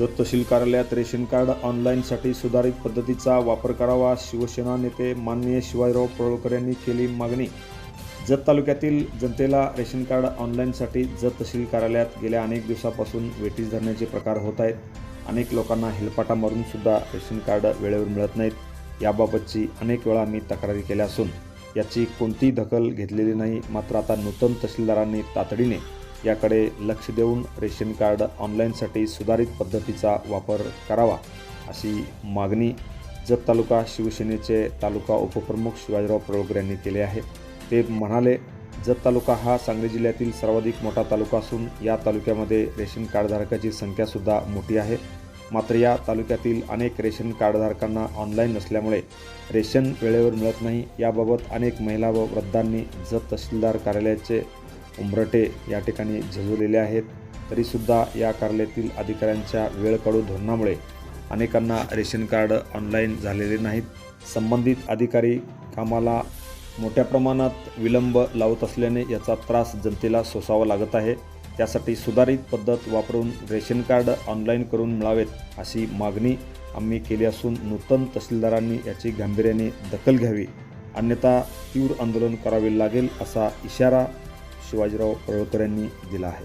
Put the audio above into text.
जत तहसील कार्यालयात ration card ऑनलाईनसाठी सुधारित पद्धतीचा वापर करावा शिवसेना नेते माननीय शिवाजीराव परोळकर यांनी केली मागणी. जत तालुक्यातील जनतेला रेशन कार्ड ऑनलाईनसाठी जत तहसील कार्यालयात गेल्या अनेक दिवसापासून वेटीस धरण्याचे प्रकार होत आहेत. अनेक लोकांना हेलपाटा मारून सुद्धा रेशन कार्ड वेळेवर मिळत नाहीत. याबाबतची अनेक वेळा मी तक्रारी केल्या असून याची कोणतीही दखल घेतलेली नाही. मात्र आता नूतन तहसीलदारांनी तातडीने याकडे लक्ष देऊन रेशन कार्ड ऑनलाईनसाठी सुधारित पद्धतीचा वापर करावा अशी मागणी जत तालुका शिवसेनेचे तालुका उपप्रमुख शिवाजीराव परोळकर यांनी केले आहे. ते म्हणाले जत तालुका हा सांगली जिल्ह्यातील सर्वाधिक मोठा तालुका असून या तालुक्यामध्ये रेशन कार्डधारकाची संख्यासुद्धा मोठी आहे. मात्र या तालुक्यातील अनेक रेशन कार्डधारकांना ऑनलाईन नसल्यामुळे रेशन वेळेवर मिळत नाही. याबाबत अनेक महिला व वृद्धांनी जत तहसीलदार कार्यालयाचे उंबरटे या ठिकाणी झिजवलेले आहेत. तरीसुद्धा या कार्यालयातील अधिकाऱ्यांच्या वेळकाढू धोरणामुळे अनेकांना रेशन कार्ड ऑनलाईन झालेले नाहीत. संबंधित अधिकारी कामाला मोठ्या प्रमाणात विलंब लावत असल्याने याचा त्रास जनतेला सोसावा लागत आहे. त्यासाठी सुधारित पद्धत वापरून रेशन कार्ड ऑनलाईन करून मिळावेत अशी मागणी आम्ही केली असून नूतन तहसीलदारांनी याची गांभीर्याने दखल घ्यावी. अन्यथा तीव्र आंदोलन करावे लागेल असा इशारा शिवाजीराव परोळकर यांनी दिला आहे.